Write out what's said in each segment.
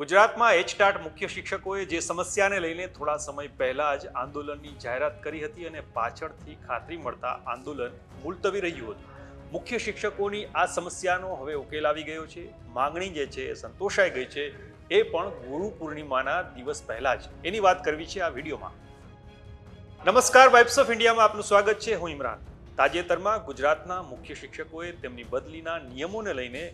ગુજરાતમાં એચટાટ મુખ્ય શિક્ષકોએ જે સમસ્યાને લઈને થોડા સમય પહેલા જ આંદોલનની જાહેરાત કરી હતી અને પાછળથી ખાતરી મળતા આંદોલન મુલતવી રહ્યું હતું. મુખ્ય શિક્ષકોની આ સમસ્યાનો હવે ઉકેલ આવી ગયો છે. માંગણી જે છે એ સંતોષાઈ ગઈ છે. એ પણ ગુરુ પૂર્ણિમાના દિવસ પહેલા જ. એની વાત કરવી છે આ વિડીયોમાં. નમસ્કાર વાઇબ્સ ઓફ ઇન્ડિયામાં આપનું સ્વાગત છે. હું ઇમરાન. તાજેતરમાં ગુજરાતના મુખ્ય શિક્ષકોએ તેમની બદલીના નિયમોને લઈને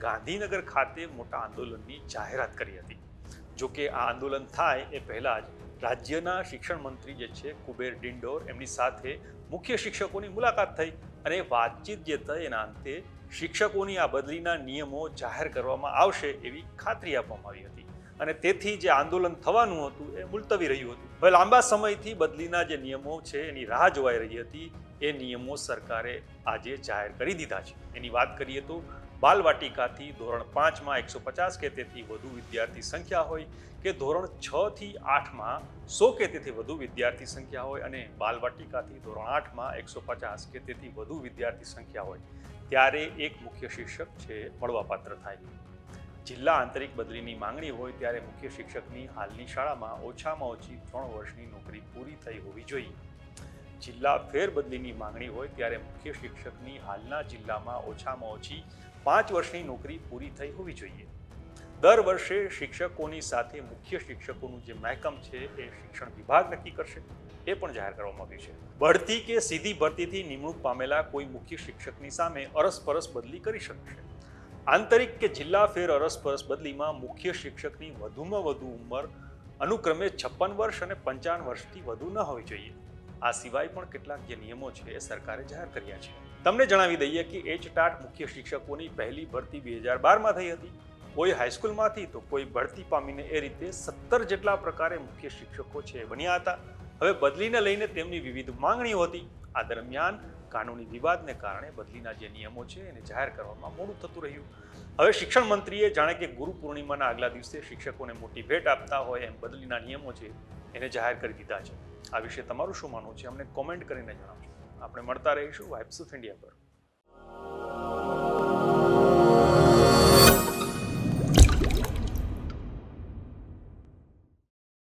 ગાંધીનગર ખાતે મોટા આંદોલનની જાહેરાત કરી હતી. જોકે આ આંદોલન થાય એ પહેલાં જ રાજ્યના શિક્ષણ મંત્રી જે છે, કુબેર ડિંડોર, એમની સાથે મુખ્ય શિક્ષકોની મુલાકાત થઈ અને વાતચીત જે થઈ એના અંતે શિક્ષકોની આ બદલીના નિયમો જાહેર કરવામાં આવશે એવી ખાતરી આપવામાં આવી હતી. અને તેથી જે આંદોલન થવાનું હતું એ મુલતવી રહ્યું હતું. હવે લાંબા સમયથી બદલીના જે નિયમો છે, એની રાહ જોવાઈ રહી હતી. એ નિયમો સરકારે આજે જાહેર કરી દીધા છે. એની વાત કરીએ તો બાલવાટિકાથી ધોરણ પાંચમાં એકસો પચાસ કે તેથી વધુ વિદ્યાર્થી સંખ્યા હોય કે ધોરણ છ થી આઠમાં સો કે તેથી વધુ વિદ્યાર્થી સંખ્યા હોય અને બાલવાટિકાથી ધોરણ આઠમાં એકસો પચાસ કે તેથી વધુ વિદ્યાર્થી સંખ્યા હોય, ત્યારે એક મુખ્ય શિક્ષક છે મળવાપાત્ર થાય. જિલ્લા આંતરિક બદલીની માંગણી હોય ત્યારે મુખ્ય શિક્ષકની હાલની શાળામાં ઓછામાં ઓછી ત્રણ વર્ષની નોકરી પૂરી થઈ હોવી જોઈએ. જિલ્લા ફેરબદલીની માંગણી હોય ત્યારે મુખ્ય શિક્ષકની હાલના જિલ્લામાં ઓછામાં ઓછી પાંચ વર્ષની નોકરી પૂરી થઈ હોવી જોઈએ. દર વર્ષે શિક્ષકોની સાથે મુખ્ય શિક્ષકોનું જે મહેકમ છે એ શિક્ષણ વિભાગ નક્કી કરશે, એ પણ જાહેર કરવામાં આવ્યું છે. બઢતી કે સીધી ભરતીથી નિમણૂક પામેલા કોઈ મુખ્ય શિક્ષકની સામે અરસપરસ બદલી કરી શકશે. આંતરિક કે જિલ્લા ફેર અરસપરસ બદલીમાં મુખ્ય શિક્ષકની વધુમાં વધુ ઉંમર અનુક્રમે છપ્પન વર્ષ અને પંચાવન વર્ષથી વધુ ન હોવી જોઈએ. આ સિવાય પણ કેટલાક જે નિયમો છે એ સરકારે જાહેર કર્યા છે. તમને જણાવી દઈએ કે એચ ટાટ મુખ્ય શિક્ષકોની પહેલી ભરતી બે હજાર બારમાં થઈ હતી. કોઈ હાઈસ્કૂલમાંથી તો કોઈ ભરતી પામીને એ રીતે સત્તર જેટલા પ્રકારે મુખ્ય શિક્ષકો છે બન્યા હતા. હવે બદલીને લઈને તેમની વિવિધ માંગણીઓ હતી. આ દરમિયાન કાનૂની વિવાદને કારણે બદલીના જે નિયમો છે એને જાહેર કરવામાં મોડું થતું રહ્યું. હવે શિક્ષણ મંત્રીએ જાણે કે ગુરુ પૂર્ણિમાના આગલા દિવસે શિક્ષકોને મોટી ભેટ આપતા હોય એમ બદલીના નિયમો છે એને જાહેર કરી દીધા છે. આ વિશે તમારું શું માનવું છે? અમને કોમેન્ટ કરીને જણાવજો. આપણે મળતા રહીશું વાઇબ્સ ઓફ ઇન્ડિયા પર.